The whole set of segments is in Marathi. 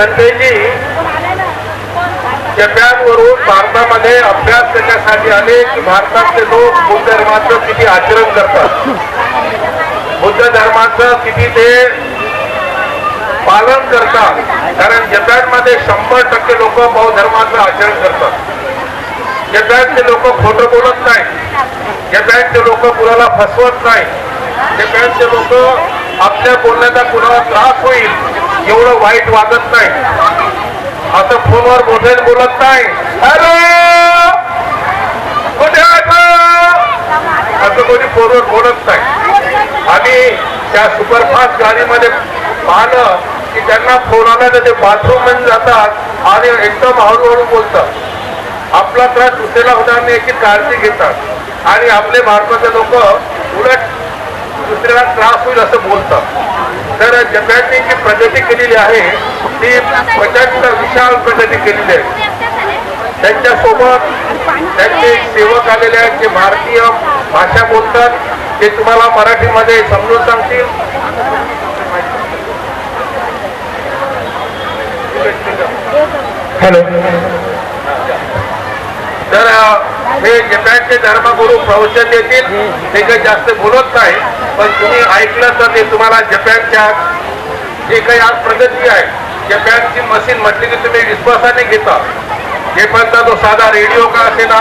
भंतेजी जपानवरून भारतामध्ये अभ्यास करण्यासाठी आले भारतातले लोक बुद्ध धर्माचं किती आचरण करतात. बुद्ध धर्माचं किती ते पालन करतात. कारण जपानमध्ये शंभर टक्के लोक बौद्ध धर्माचं आचरण करतात. जपानचे लोक खोटं बोलत नाही जपानचे लोक कुणाला फसवत नाही जपानचे लोक आपल्या बोलण्याचा कुणाला त्रास होईल. एवढं वाईट वागत नाही. असं फोनवर मोठ्याने बोलत नाही. हॅलो! कुठे असं कोणी फोनवर बोलत नाही. आणि त्या सुपरफास्ट गाडीमध्ये पाहिलं की त्यांना फोन आला तर ते बाथरूममध्ये जातात आणि एकदम हळूहळू बोलतात. आपला त्रास दुसऱ्याला होणार नाही याची काळजी घेतात. आणि आपले भारताचे लोक उलट दुसऱ्याला त्रास होईल असं बोलतात. तर जपानने जी प्रगती केलेली आहे ती प्रचंड विशाल प्रगती केलेली आहे. त्यांच्यासोबत त्यांचे सेवक आलेले आहेत जे भारतीय भाषा बोलतात ते तुम्हाला मराठीमध्ये समजून सांगतील. हॅलो. तर हे जपानचे धर्मगुरू प्रवचन देतील ते काही जास्त बोलत नाही. पण तुम्ही ऐकलं तर ते तुम्हाला जपानच्या जे काही आज प्रगती आहे जपानची मशीन म्हटली की तुम्ही विश्वासाने घेता. जपानचा तो साधा रेडिओ का असे ना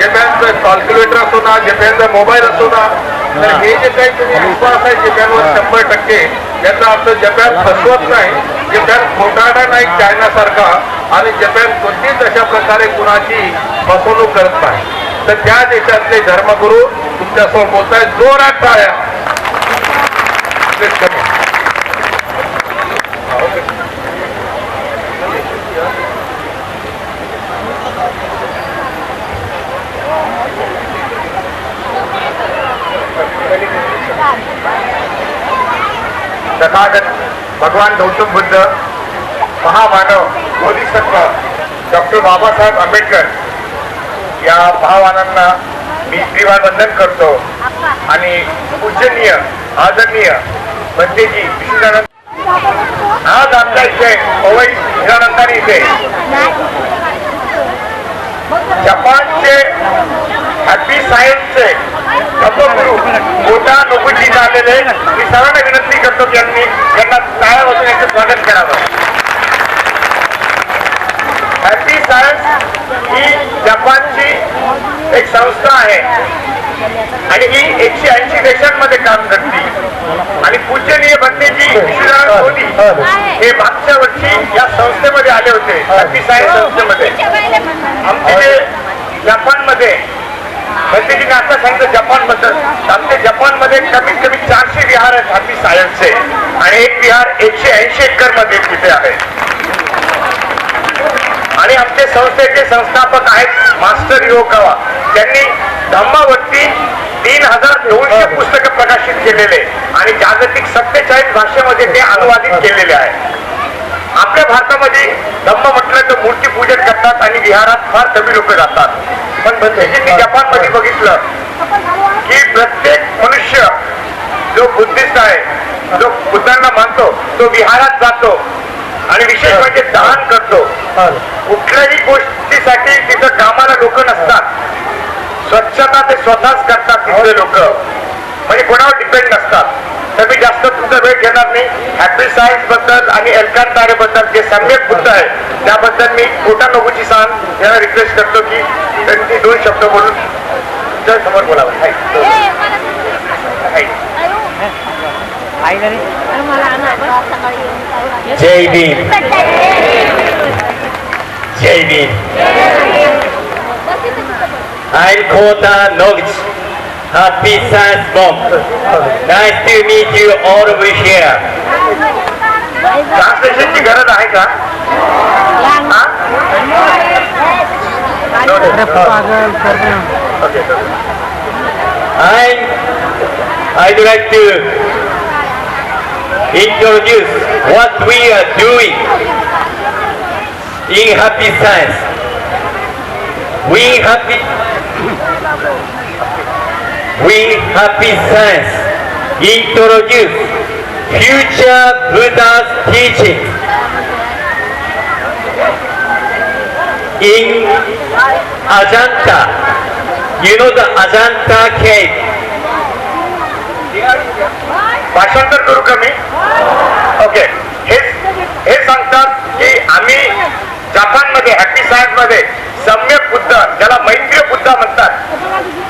जपानचं कॅल्क्युलेटर असो ना जपानचा मोबाईल असो ना तर हे. जे काही तुम्ही विश्वास आहे जपानवर शंभर टक्के याचा अर्थ जपान फसवत नाही जपान खोटारडा नाही चायनासारखा आणि जपान कोणतीच अशा प्रकारे कुणाची फसवणूक करत नाही. तर त्या देशातले धर्मगुरू तुमच्यासमोर बोलत आहेत जोरात टाळ्या. Please come तथागत भगवान गौतम बुद्ध महामानव बोधिसत्व डॉक्टर बाबासाहेब आंबेडकर या भावानांना मी श्रीवान वंदन करतो. आणि पूजनीय आदरणीय बंदेजी विष्णुदानंद आज आमच्या इथे पवई विष्णुदानंदानी इथे जपानचे हॅपी सायन्सचे तत्वगुरु मोठा नोकरी आलेले मी सर्वांना विनंती करतो की यांनी यांना टाळ्या वाजून यांचं स्वागत करावं हॅपी सायन्स ही जपानची एक संस्था आहे आणि ही एकशे ऐंशी देशांमध्ये काम करते. आणि पूजनीय बंदेजी विश्वनाथ मोदी हे मागच्या वर्षी या संस्थेमध्ये आले होते सायन्स संस्थेमध्ये. आमचे जे जपानमध्ये बंदेजीने आता सांगितलं जपानबद्दल आमचे जपानमध्ये कमीत कमी चारशे विहार आहेत हॅपी सायन्सचे आणि एक विहार एकशे ऐंशी एकरमध्ये तिथे आहे. आणि आमचे संस्थेचे संस्थापक आहेत मास्टर योगावा. त्यांनी धम्मावरती तीन हजार दोनशे पुस्तकं प्रकाशित केलेले आणि जागतिक सत्तेचाळीस भाषेमध्ये ते अनुवादित केलेले आहे. आपल्या भारतामध्ये धम्म म्हटलं तर मूर्ती पूजन करतात आणि विहारात फार कमी लोक जातात. पण बंदेजींनी जपानमध्ये बघितलं की प्रत्येक मनुष्य जो बुद्धिस्ट आहे जो बुद्धांना मानतो तो विहारात जातो आणि विशेष म्हणजे दान करतो. कुठल्याही गोष्टीसाठी तिथं कामाला लोक नसतात. स्वच्छता ते स्वतःच करतात तिथले लोक. म्हणजे कोणावर डिपेंड नसतात. तर मी जास्त तुमचा वेळ घेणार नाही. हॅपी सायन्सबद्दल आणि एलकान तारे बद्दल जे सम्यक बुद्ध आहे त्याबद्दल मी कोटा नगूची सान यांना रिक्वेस्ट करतो की त्यांनी दोन शब्द बोलून जर समोर बोलावं. हाय. जय भीम. जय Bhim. I'm Kota Noguchi, Happy Science Monk. Nice to meet you all over here. ट्रान्सलेशनची गरज आहे का हा? Okay, okay. I, I'd like to introduce what we are doing in Happy Science. We Happy, we Happy Science introduce future Buddha's teachings in Ajanta. You know the Ajanta cave. भाषांतर करू का मी ओके हे हे सांगतात की आम्ही जपानमध्ये हॅपी सायन्समध्ये सम्यक बुद्ध ज्याला मैत्रीय बुद्ध म्हणतात.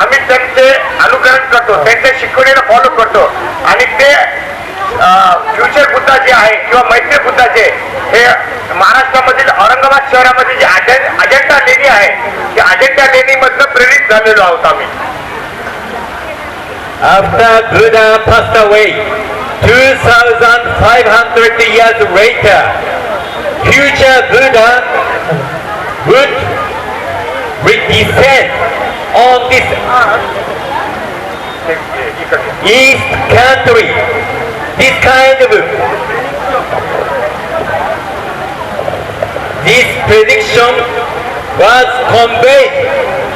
आम्ही त्यांचे अनुकरण करतो त्यांच्या शिकवणीला फॉलो करतो. आणि ते फ्युचर बुद्धा जे आहे किंवा मैत्री बुद्धाचे हे महाराष्ट्रामधील औरंगाबाद शहरामध्ये जी अजेंडा लेणी आहे त्या अजंठा लेणीमधनं प्रेरित झालेलो आहोत आम्ही. After Buddha passed away, 2500 years later, future Buddha would descend on this हे- हे- इकडे. east country. This kind of this prediction was conveyed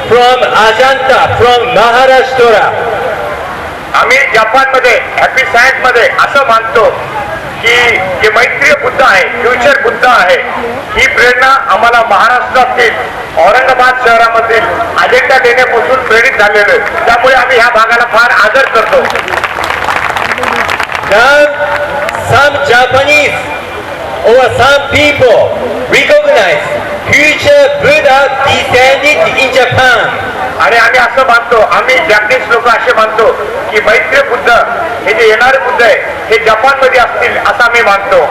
from Ajanta, from Maharashtra. आम्ही जपानमध्ये हॅपी सायन्स मध्ये असं मानतो की जे मैत्रीय बुद्ध आहे फ्युचर बुद्ध आहे ही प्रेरणा आम्हाला महाराष्ट्रातील औरंगाबाद शहरामध्ये अजेंडा देण्यापासून प्रेरित झालेलं आहे. त्यामुळे आम्ही ह्या भागाला फार आदर करतो. Some some Japanese some people recognise future Buddha descended in Japan. आणि आम्ही असं मानतो. आम्ही जापनीज लोक असे मानतो की मैत्री बुद्ध हे जे येणारे बुद्ध आहे हे जपानमध्ये असतील असं आम्ही मानतो.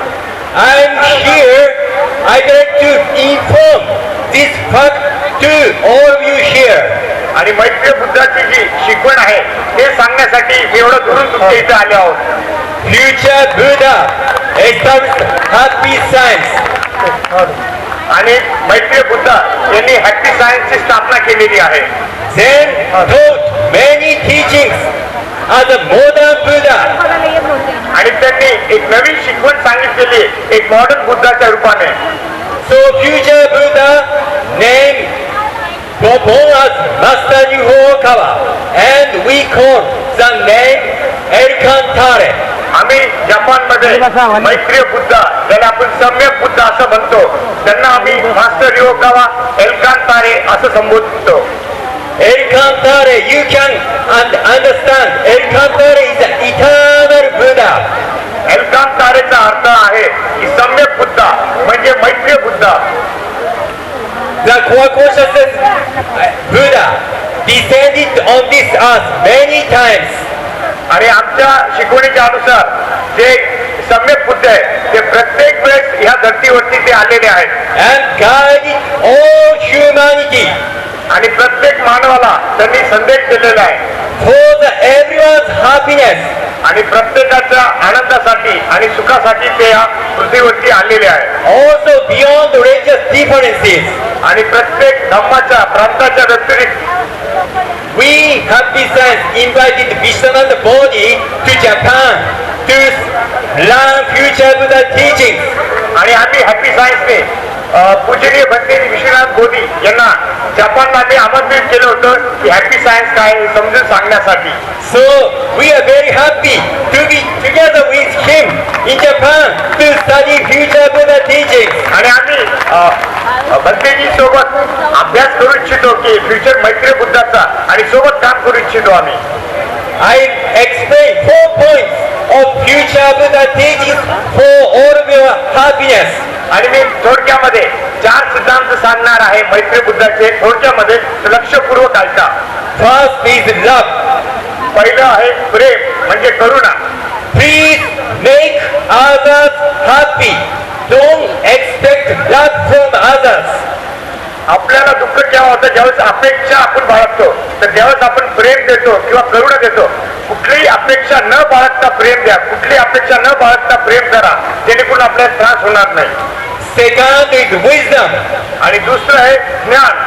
आणि मैत्री बुद्धाची जी शिकवण आहे हे सांगण्यासाठी एवढं दुरून तुमच्या इथे आले आहोत. फ्युचर बिल्डअप एकदम हॅपी सायन्स आणि मैत्री बुद्ध यांनी हॅपी सायन्स ची स्थापना केलेली आहे. आणि त्यांनी एक नवीन शिकवण सांगितलेली एक मॉडर्न बुद्धाच्या रूपाने. सो फ्युचर बुद्ध नेम खावा अँड वी खोन सांग नेम एरिखान थार आम्ही जपानमध्ये मैत्रीय बुद्ध त्याला आपण सम्यक बुद्ध असं म्हणतो त्यांना आम्ही मास्टर योगावा एलकान तारे असं संबोधतो एलखान तारे यू कॅन अंड अंडरस्टँड एलखान तारे इज इथर बुद्धा एलखान तारेचा अर्थ आहे की सम्यक बुद्ध म्हणजे मैत्रीय Buddha Like what was it? Buddha descended on this earth many times. आणि आमच्या शिकवणीच्या अनुसार जे सम्यक बुद्ध आहे ते प्रत्येक वेळेस ह्या धर्तीवरती ते आलेले आहेत. आणि प्रत्येक मानवाला त्यांनी संदेश दिलेला आहे. For the everyone's happiness. आणि प्रत्येकाच्या आनंदासाठी आणि सुखासाठी ते या पृथ्वीवरती आलेले आहे Also beyond religious differences, आणि प्रत्येक धर्माच्या प्रांताच्या व्यतिरिक्त we happy science invited Vishwananda Bodhi to Japan to learn future Buddha teachings. आणि आम्ही हॅपी सायन्सने अ, पूजनीय भंतेरी विश्वनाथ मोदी यांना जपानला आम्ही आमंत्रित केलं होतं की हॅपी सायन्स काय हे समजून सांगण्यासाठी So we are very happy to be together with him in Japan to study future Buddha teachings. आणि आम्ही अ, अ, भंतेजी सोबत अभ्यास करू इच्छितो की फ्युचर मैत्री बुद्धाचा आणि सोबत काम करू इच्छितो आम्ही I explain four points of future Buddha teachings for all of your happiness. आणि मी थोडक्यामध्ये चार सिद्धांत सांगणार आहे मैत्री बुद्धाचे थोडक्यामध्ये लक्षपूर्वक ऐका. फर्स्ट इज लव पहिलं आहे प्रेम म्हणजे करुणा. Please make others happy don't expect love from others आपल्याला दुःख केव्हा होतं ज्यावेळेस अपेक्षा आपण बाळगतो तर ज्यावेळेस आपण प्रेम देतो किंवा करुणा देतो कुठलीही अपेक्षा न बाळगता प्रेम द्या. कुठली अपेक्षा न बाळगता प्रेम करा. जेणेकरून आपल्याला त्रास होणार नाही. Second is wisdom. आणि दुसरं आहे ज्ञान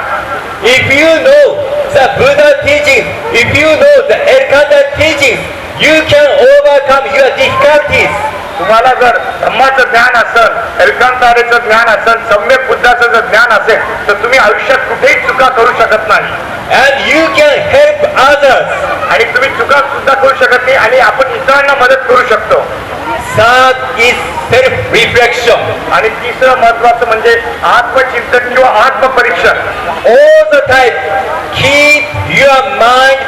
If you know the Buddha teachings, if you know the Erkanta teachings, you can overcome your difficulties. तुम्हाला जर धम्माचं ज्ञान असेल एलकांतारेचं ज्ञान असेल सम्यक बुद्धाचं जर ज्ञान असेल तर तुम्ही आयुष्यात कुठेही चुका करू शकत नाही And you can help others. आणि तुम्ही चुका सुद्धा करू शकत नाही आणि आपण इतरांना मदत करू शकतो Third is self आणि तिसरं महत्वाचं म्हणजे आत्मचिंतन किंवा आत्मपरीक्षण. All the की keep your mind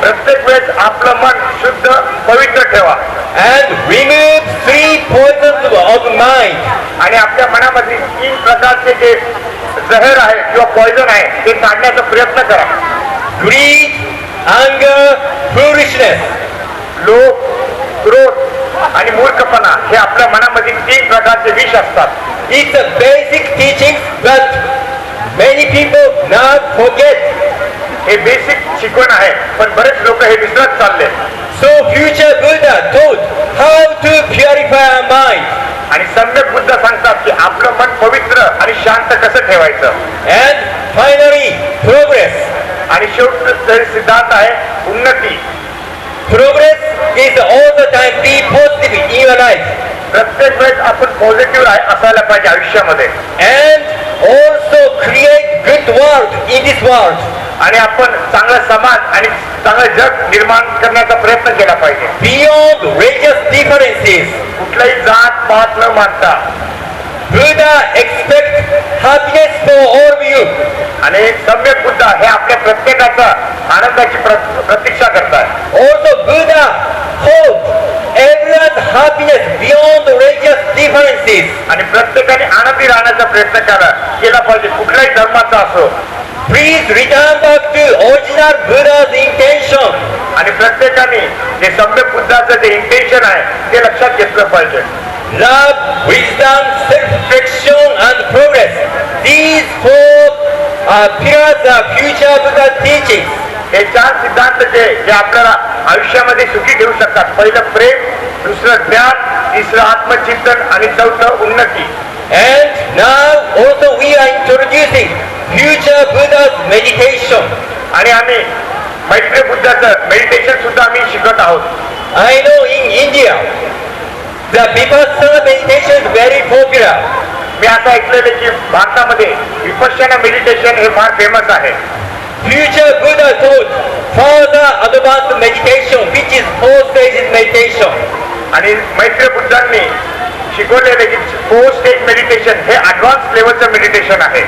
प्रत्येक वेळेस आपलं मन शुद्ध पवित्र ठेवा. And remove three poisons of mind आणि आपल्या मनामध्ये तीन प्रकारचे जे जहर आहे किंवा पॉइझन आहे ते काढण्याचा प्रयत्न करा. Greed, anger, फ्युरिशनेस लोभ क्रोध आणि मूर्खपणा हे आपल्या मनामधील तीन प्रकारचे विष असतात It's a basic teaching, but many people now forget. हे बेसिक शिकवण आहे पण बरेच लोक हे विसरत चालले So future Buddha taught how to purify our mind. आणि सम्यक बुद्ध सांगतात की आपलं मन पवित्र आणि शांत कसं ठेवायचं And finally, progress. आणि शेवटचा सिद्धांत आहे उन्नती progress is all the time be positive in your life प्रत्येक वेळेस आपण पॉझिटिव्ह राह असायला पाहिजे आयुष्यामध्ये. And also create with world in this world आणि आपण चांगला समाज आणि चांगलं जग निर्माण करण्याचा प्रयत्न केला पाहिजे. बियॉन्ड वेजस डिफरन्सेस कुठलाही जात पात न मानता. Expect happiness for all you आणि सम्यक मुद्दा हे आपल्या प्रत्येकाचा आनंदाची प्रतीक्षा आणि प्रत्येकाने आनंदी राहण्याचा प्रयत्न करा केला पाहिजे. कुठल्याही धर्माचा असो. Please return original Buddha's intention आणि प्रत्येकाने जे सम्यक बुद्धाचं जे इंटेन्शन आहे ते लक्षात घेतलं पाहिजे. Love, wisdom, self-reflection हे चार सिद्धांत जे जे आपल्याला आयुष्यामध्ये सुखी ठेवू शकतात पहिलं प्रेम दुसरं ज्ञान तिसरं आत्मचिंतन आणि चौथं उन्नती And now also we are introducing future Buddha's meditation. आणि आम्ही मैत्री बुद्धाचं मेडिटेशन सुद्धा आम्ही शिकत आहोत know in India, the Vipassana meditation is very popular. मी असं ऐकलेलं की भारतामध्ये विपश्यना मेडिटेशन हे फार फेमस आहे Future Buddha taught further advanced meditation, which is four stages meditation. आणि मैत्री बुद्धांनी शिकवलेले की फोर स्टेज मेडिटेशन हे ऍडव्हान्स लेवलचं मेडिटेशन आहे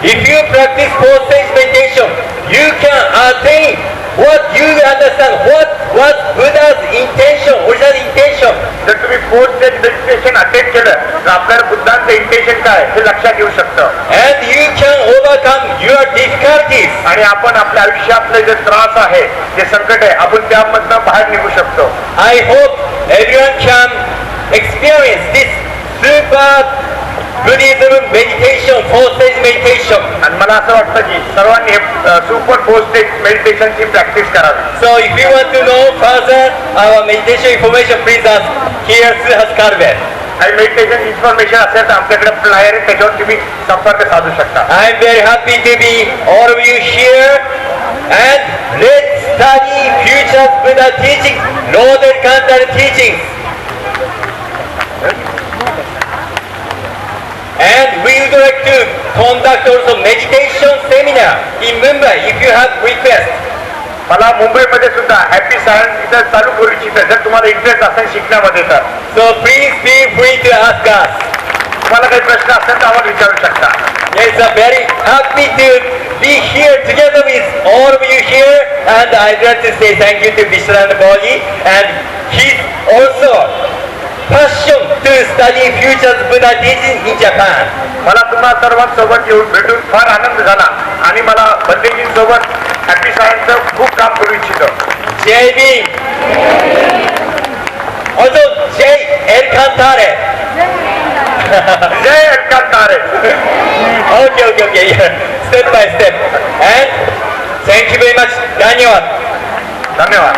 If you practice four stage meditation, you can attain what you understand, what was Buddha's intention, original intention. जर तुम्ही फोर स्टेज मेडिटेशन अटेंड केलं तर आपल्याला बुद्धांचं इंटेन्शन काय हे लक्षात येऊ शकतं And you can overcome your difficulties. आणि आपण आपल्या आयुष्यातलं जे त्रास आहे जे संकट आहे आपण त्यामधनं बाहेर निघू शकतो. आय होप एव्हरीवन छान experience this meditation stage meditation आणि मला असं वाटतं की सर्वांनी हे सुपर फोर्स मेडिटेशन ची प्रॅक्टिस करा so if you want to know further meditation information please ask here हस्कार बॅट आणि मेडिटेशन इन्फॉर्मेशन असेल तर आमच्याकडे फ्लायर आहे त्याच्यावर तुम्ही संपर्क साधू शकता I'm very happy to be all of you here and let's study future Buddha teachings, Lord Kanta teachings. And we would like to conduct also meditation seminar in Mumbai if you have request. मला मुंबईमध्ये सुद्धा हॅपी सायन्स इथं चालू करू इच्छितं जर तुम्हाला इंटरेस्ट असेल शिकण्यामध्ये तर. प्लीज बी बुई ते आज का? तुम्हाला काही प्रश्न असेल तर आम्हाला विचारू शकता. It's a very happy duet be share all we you share I ड्रॅट to thank you to Vishrant volley and he also first to future मला तुम्हाला सर्वांसोबत येऊन भेटून फार आनंद झाला. आणि मला बद्दलजींसोबत सायन्सचं खूप काम करू इच्छितो. Also J. Elkantare. जय अलकांत तारे Okay, okay, okay. Yeah. Step by step. And thank you very much. Dhanyawad. धन्यवाद